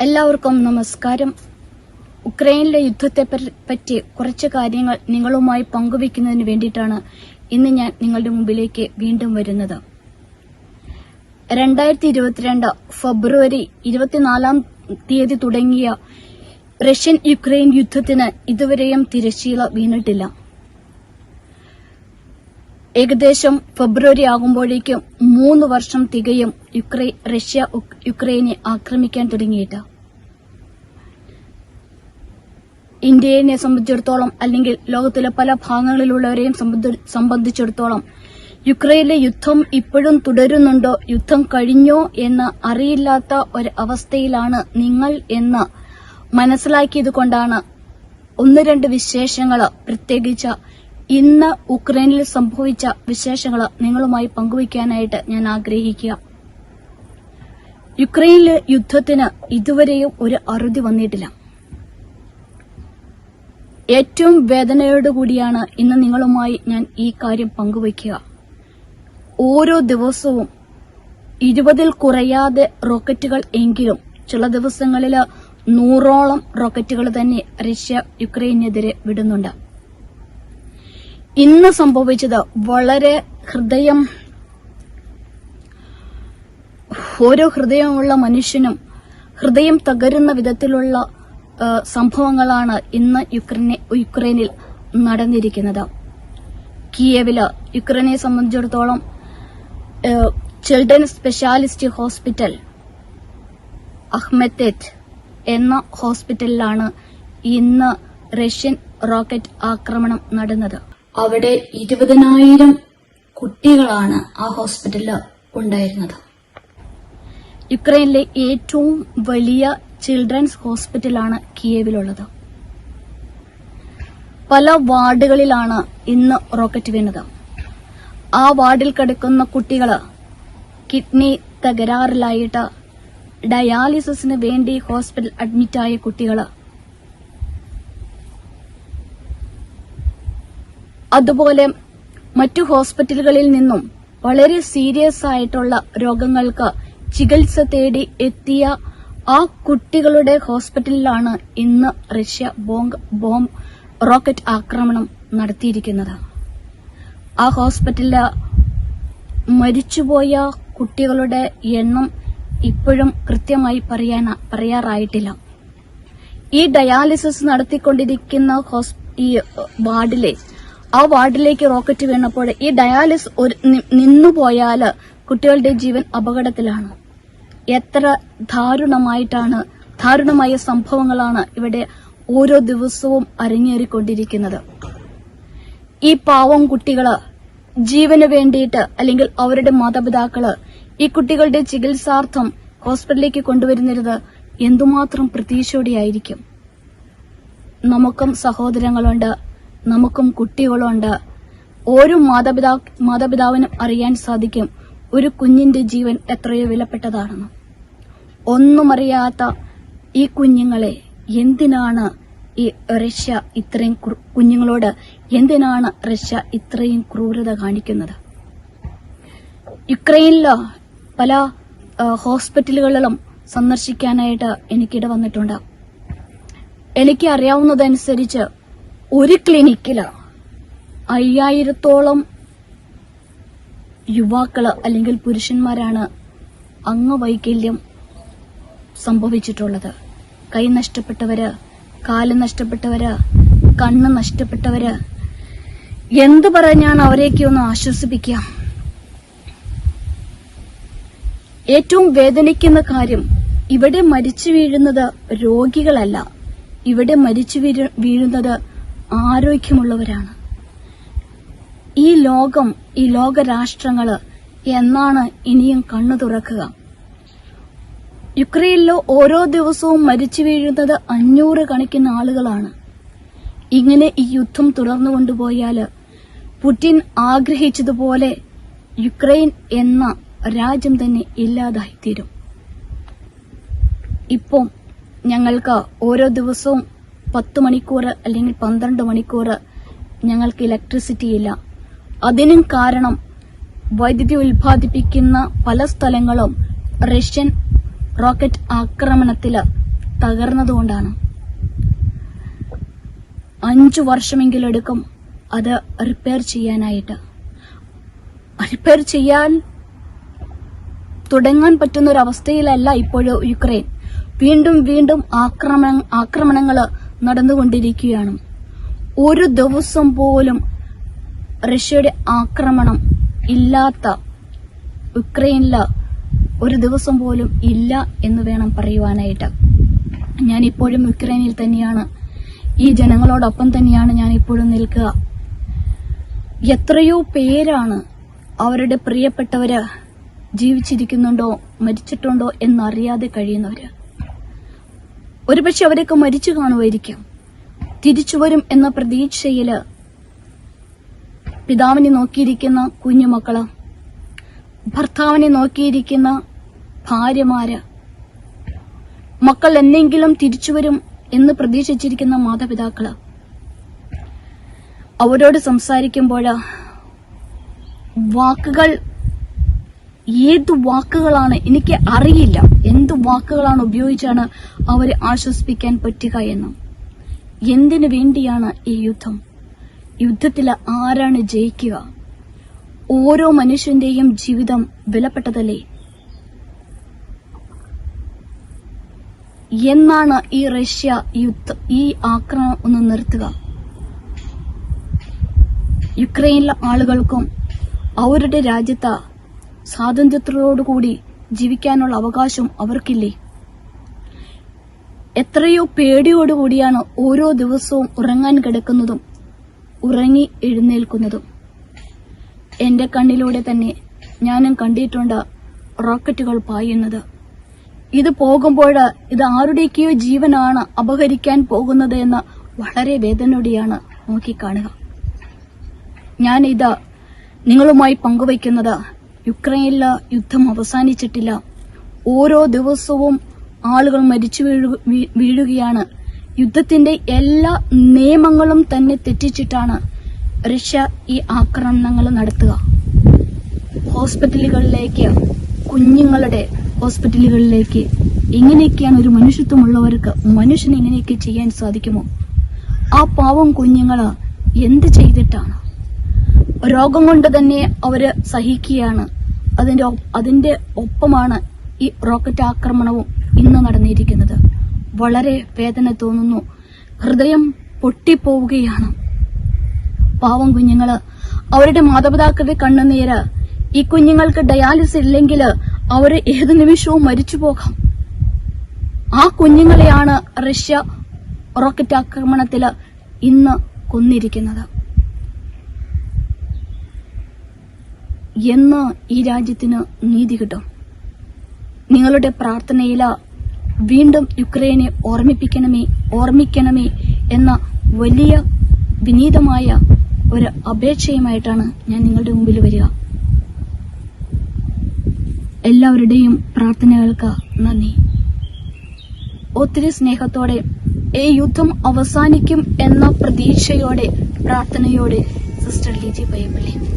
എല്ലാവർക്കും നമസ്കാരം. ഉക്രൈനിലെ യുദ്ധത്തെ പറ്റി- കുറച്ച് കാര്യങ്ങൾ നിങ്ങളുമായി പങ്കുവയ്ക്കുന്നതിന് വേണ്ടിയിട്ടാണ് ഇന്ന് ഞാൻ നിങ്ങളുടെ മുമ്പിലേക്ക് വീണ്ടും വരുന്നത്. രണ്ടായിരത്തി ഇരുപത്തിരണ്ട് ഫെബ്രുവരി ഇരുപത്തിനാലാം തീയതി തുടങ്ങിയ റഷ്യൻ യുക്രൈൻ യുദ്ധത്തിന് ഇതുവരെയും തിരശ്ശീല വീണിട്ടില്ല. ഏകദേശം ഫെബ്രുവരി ആകുമ്പോഴേക്കും മൂന്ന് വർഷം തികയും യുക്രൈ റഷ്യ യുക്രൈനെ ആക്രമിക്കാൻ തുടങ്ങിയിട്ട്. ഇന്ത്യയെ സംബന്ധിച്ചിടത്തോളം അല്ലെങ്കിൽ ലോകത്തിലെ പല ഭാഗങ്ങളിലുള്ളവരെയും സംബന്ധി- സംബന്ധിച്ചിടത്തോളം യുക്രൈനിലെ യുദ്ധം ഇപ്പോഴും തുടരുന്നുണ്ടോ? യുദ്ധം കഴിഞ്ഞോ എന്ന് അറിയില്ലാത്ത ഒരു അവസ്ഥയിലാണ് നിങ്ങൾ എന്ന് മനസ്സിലാക്കിയത് കൊണ്ടാണ് ഒന്ന് രണ്ട് വിശേഷങ്ങൾ പ്രത്യേകിച്ച് ഇന്ന് ഉക്രൈനിൽ സംഭവിച്ച വിശേഷങ്ങൾ നിങ്ങളുമായി പങ്കുവയ്ക്കാനായിട്ട് ഞാൻ ആഗ്രഹിക്കുക. യുക്രൈനിലെ യുദ്ധത്തിന് ഇതുവരെയും ഒരു അറുതി വന്നിട്ടില്ല. ഏറ്റവും വേദനയോടുകൂടിയാണ് ഇന്ന് നിങ്ങളുമായി ഞാൻ ഈ കാര്യം പങ്കുവയ്ക്കുക. ഓരോ ദിവസവും ഇരുപതിൽ കുറയാതെ റോക്കറ്റുകൾ എങ്കിലും ചില ദിവസങ്ങളിൽ നൂറോളം റോക്കറ്റുകൾ തന്നെ റഷ്യ യുക്രൈനെതിരെ വിടുന്നുണ്ട്. ഇന്ന് സംഭവിച്ചത് വളരെ ഹൃദയം ഓരോ ഹൃദയമുള്ള മനുഷ്യനും ഹൃദയം തകരുന്ന വിധത്തിലുള്ള സംഭവങ്ങളാണ് ഇന്ന് യുക്രൈനെ യുക്രൈനിൽ നടന്നിരിക്കുന്നത്. കിയവിൽ യുക്രൈനെ സംബന്ധിച്ചിടത്തോളം ചിൽഡ്രൻ സ്പെഷ്യാലിസ്റ്റ് ഹോസ്പിറ്റൽ അഹ്മെത്തേറ്റ് എന്ന ഹോസ്പിറ്റലിലാണ് ഇന്ന് റഷ്യൻ റോക്കറ്റ് ആക്രമണം നടന്നത്. അവിടെ ഇരുപതിനായിരം കുട്ടികളാണ് ആ ഹോസ്പിറ്റലിൽ ഉണ്ടായിരുന്നത്. യുക്രൈനിലെ ഏറ്റവും വലിയ ചിൽഡ്രൻസ് ഹോസ്പിറ്റലാണ് കിയേവിലുള്ളത്. പല വാർഡുകളിലാണ് ഇന്ന് റോക്കറ്റ് വീണത്. ആ വാർഡിൽ കിടക്കുന്ന കുട്ടികൾ കിഡ്നി തകരാറിലായിട്ട് ഡയാലിസിസിന് വേണ്ടി ഹോസ്പിറ്റൽ അഡ്മിറ്റായ കുട്ടികൾ അതുപോലെ മറ്റു ഹോസ്പിറ്റലുകളിൽ നിന്നും വളരെ സീരിയസ് ആയിട്ടുള്ള രോഗങ്ങൾക്ക് ചികിത്സ തേടി എത്തിയ ആ കുട്ടികളുടെ ഹോസ്പിറ്റലിലാണ് ഇന്ന് റഷ്യ ബോംബ് ബോംബ് റോക്കറ്റ് ആക്രമണം നടത്തിയിരിക്കുന്നത്. ആ ഹോസ്പിറ്റലിൽ മരിച്ചുപോയ കുട്ടികളുടെ എണ്ണം ഇപ്പോഴും കൃത്യമായി പറയാൻ പറയാറായിട്ടില്ല. ഈ ഡയാലിസിസ് നടത്തിക്കൊണ്ടിരിക്കുന്ന ഈ വാർഡിലെ ആ വാർഡിലേക്ക് റോക്കറ്റ് വീണപ്പോൾ ഈ ഡയാലിസ് ഒരു നിന്നുപോയാൽ കുട്ടികളുടെ ജീവൻ അപകടത്തിലാണ്. എത്ര ദാരുണമായിട്ടാണ് ദാരുണമായ സംഭവങ്ങളാണ് ഇവിടെ ഓരോ ദിവസവും അരങ്ങേറിക്കൊണ്ടിരിക്കുന്നത്. ഈ പാവം കുട്ടികൾ ജീവന് വേണ്ടിയിട്ട് അല്ലെങ്കിൽ അവരുടെ മാതാപിതാക്കൾ ഈ കുട്ടികളുടെ ചികിത്സാർത്ഥം ഹോസ്പിറ്റലിലേക്ക് കൊണ്ടുവരുന്നത് എന്തുമാത്രം പ്രതീക്ഷയോടെയായിരിക്കും? നമുക്കും സഹോദരങ്ങളുണ്ട്. നമുക്കും കുട്ടികളുണ്ട്. ഓരോ മാതാപിതാ മാതാപിതാവിനും അറിയാൻ സാധിക്കും ഒരു കുഞ്ഞിന്റെ ജീവൻ എത്രയോ വിലപ്പെട്ടതാണെന്ന്. ഒന്നും അറിയാത്ത ഈ കുഞ്ഞുങ്ങളെ എന്തിനാണ് ഈ റഷ്യ ഇത്രയും കുഞ്ഞുങ്ങളോട് എന്തിനാണ് റഷ്യ ഇത്രയും ക്രൂരത കാണിക്കുന്നത്? യുക്രൈനിൽ പല ഹോസ്പിറ്റലുകളിലും സന്ദർശിക്കാനായിട്ട് എനിക്കിട വന്നിട്ടുണ്ട്. എനിക്ക് അറിയാവുന്നതനുസരിച്ച് ഒരു ക്ലിനിക്കിൽ അയ്യായിരത്തോളം യുവാക്കൾ അല്ലെങ്കിൽ പുരുഷന്മാരാണ് അംഗവൈകല്യം സംഭവിച്ചിട്ടുള്ളത്. കൈ നഷ്ടപ്പെട്ടവര് കാൽ നഷ്ടപ്പെട്ടവര് കണ്ണ് നഷ്ടപ്പെട്ടവര്. എന്തു പറഞ്ഞാണ് അവരെയൊക്കെ ഒന്ന് ആശ്വസിപ്പിക്കുക? ഏറ്റവും വേദനിക്കുന്ന കാര്യം ഇവിടെ മരിച്ചു വീഴുന്നത് രോഗികളല്ല. ഇവിടെ മരിച്ചു വീഴുന്നത് ആരോഗ്യമുള്ളവരാണ്. ഈ ലോകം ഈ ലോകരാഷ്ട്രങ്ങൾ എന്നാണ് ഇനിയും കണ്ണു തുറക്കുക. യുക്രൈനിലോ ഓരോ ദിവസവും മരിച്ചു വീഴുന്നത് അഞ്ഞൂറ് കണക്കിന് ആളുകളാണ്. ഇങ്ങനെ ഈ യുദ്ധം തുടർന്നു കൊണ്ടുപോയാൽ പുടിൻ ആഗ്രഹിച്ചതുപോലെ യുക്രൈൻ എന്ന രാജ്യം തന്നെ ഇല്ലാതായിത്തീരും. ഇപ്പം ഞങ്ങൾക്ക് ഓരോ ദിവസവും പത്ത് മണിക്കൂർ അല്ലെങ്കിൽ പന്ത്രണ്ട് മണിക്കൂർ ഞങ്ങൾക്ക് ഇലക്ട്രിസിറ്റി ഇല്ല. അതിനും കാരണം വൈദ്യുതി ഉൽപ്പാദിപ്പിക്കുന്ന പല സ്ഥലങ്ങളും റഷ്യൻ റോക്കറ്റ് ആക്രമണത്തിൽ തകർന്നതുകൊണ്ടാണ്. അഞ്ചു വർഷമെങ്കിലും എടുക്കും അത് റിപ്പയർ ചെയ്യാനായിട്ട്. റിപ്പയർ ചെയ്യാൻ തുടങ്ങാൻ പറ്റുന്ന ഒരു അവസ്ഥയിലല്ല ഇപ്പോഴും യുക്രൈൻ. വീണ്ടും വീണ്ടും ആക്രമണ ആക്രമണങ്ങൾ നടന്നുകൊണ്ടിരിക്കുകയാണ്. ഒരു ദിവസം പോലും റഷ്യയുടെ ആക്രമണം ഇല്ലാത്ത ഉക്രൈനിൽ ഒരു ദിവസം പോലും ഇല്ല എന്ന് വേണം പറയുവാനായിട്ട്. ഞാൻ ഇപ്പോഴും ഉക്രൈനിൽ തന്നെയാണ്. ഈ ജനങ്ങളോടൊപ്പം തന്നെയാണ് ഞാൻ ഇപ്പോഴും നിൽക്കുക. എത്രയോ പേരാണ് അവരുടെ പ്രിയപ്പെട്ടവര് ജീവിച്ചിരിക്കുന്നുണ്ടോ മരിച്ചിട്ടുണ്ടോ എന്നറിയാതെ കഴിയുന്നവര്. ഒരുപക്ഷെ അവരൊക്കെ മരിച്ചു കാണുമായിരിക്കും. തിരിച്ചു വരും എന്ന പ്രതീക്ഷയിൽ പിതാവിനെ നോക്കിയിരിക്കുന്ന കുഞ്ഞുമക്കൾ ഭർത്താവിനെ നോക്കിയിരിക്കുന്ന ഭാര്യമാര് മക്കൾ എന്നെങ്കിലും തിരിച്ചു വരും എന്ന് പ്രതീക്ഷിച്ചിരിക്കുന്ന മാതാപിതാക്കൾ അവരോട് സംസാരിക്കുമ്പോൾ വാക്കുകൾ ഏത് വാക്കുകളാണ് എനിക്ക് അറിയില്ല. എന്ത് വാക്കുകളാണ് ഉപയോഗിച്ചാണ് അവരെ ആശ്വസിപ്പിക്കാൻ പറ്റുക എന്ന്? എന്തിനു വേണ്ടിയാണ് ഈ യുദ്ധം? യുദ്ധത്തിൽ ആരാണ് ജയിക്കുക? ഓരോ മനുഷ്യന്റെയും ജീവിതം വിലപ്പെട്ടതല്ലേ? എന്നാണ് ഈ റഷ്യ യുദ്ധം ഈ ആക്രമണം ഒന്ന് നിർത്തുക. യുക്രൈനിലെ ആളുകൾക്കും അവരുടെ രാജ്യത്ത് സ്വാതന്ത്ര്യത്തോടുകൂടി ജീവിക്കാനുള്ള അവകാശം അവർക്കില്ലേ? എത്രയോ പേടിയോടുകൂടിയാണ് ഓരോ ദിവസവും ഉറങ്ങാൻ കിടക്കുന്നതും ഉറങ്ങി എഴുന്നേൽക്കുന്നതും. എന്റെ കണ്ണിലൂടെ തന്നെ ഞാനും കണ്ടിട്ടുണ്ട് റോക്കറ്റുകൾ പായുന്നത്. ഇത് പോകുമ്പോൾ ഇത് ആരുടെയൊക്കെയോ ജീവനാണ് അപഹരിക്കാൻ പോകുന്നത് എന്ന് വളരെ വേദനയോടെയാണ് നോക്കിക്കാണുക. ഞാൻ ഇത് നിങ്ങളുമായി പങ്കുവയ്ക്കുന്നത്. യുക്രൈനിലെ യുദ്ധം അവസാനിച്ചിട്ടില്ല. ഓരോ ദിവസവും ആളുകൾ മരിച്ചു വീഴുകയാണ്. യുദ്ധത്തിന്റെ എല്ലാ നിയമങ്ങളും തന്നെ തെറ്റിച്ചിട്ടാണ് റഷ്യ ഈ ആക്രമണങ്ങൾ നടത്തുക. ഹോസ്പിറ്റലുകളിലേക്ക് കുഞ്ഞുങ്ങളുടെ ഹോസ്പിറ്റലുകളിലേക്ക് എങ്ങനെയൊക്കെയാണ് ഒരു മനുഷ്യത്വമുള്ളവർക്ക് മനുഷ്യന് ഇങ്ങനെയൊക്കെ ചെയ്യാൻ സാധിക്കുമോ? ആ പാവം കുഞ്ഞുങ്ങൾ എന്ത് ചെയ്തിട്ടാണ്? രോഗം കൊണ്ട് തന്നെ അവർ സഹിക്കുകയാണ്. അതിന്റെ അതിന്റെ ഒപ്പമാണ് ഈ റോക്കറ്റ് ആക്രമണവും ഇന്ന് നടന്നിരിക്കുന്നത്. വളരെ വേദന തോന്നുന്നു. ഹൃദയം പൊട്ടിപ്പോവുകയാണ്. പാവം കുഞ്ഞുങ്ങൾ. അവരുടെ മാതാപിതാക്കളുടെ കണ്ണുനീര്. ഈ കുഞ്ഞുങ്ങൾക്ക് ഡയാലിസിസ് ഇല്ലെങ്കിൽ അവർ ഏത് നിമിഷവും മരിച്ചു പോകാം. ആ കുഞ്ഞുങ്ങളെയാണ് റഷ്യ റോക്കറ്റ് ആക്രമണത്തിൽ ഇന്ന് കൊന്നിരിക്കുന്നത്. എന്ന് ഈ രാജ്യത്തിന് നീതി കിട്ടും. നിങ്ങളുടെ പ്രാർത്ഥനയില വീണ്ടും യുക്രൈനെ ഓർമ്മിപ്പിക്കണമേ ഓർമ്മിക്കണമേ എന്ന വലിയ വിനീതമായ ഒരു അപേക്ഷയുമായിട്ടാണ് ഞാൻ നിങ്ങളുടെ മുമ്പിൽ വരിക. എല്ലാവരുടെയും പ്രാർത്ഥനകൾക്ക് നന്ദി. ഒത്തിരി സ്നേഹത്തോടെ ഈ യുദ്ധം അവസാനിക്കും എന്ന പ്രതീക്ഷയോടെ പ്രാർത്ഥനയോടെ സിസ്റ്റർ ലിജി പയ്യപ്പള്ളി.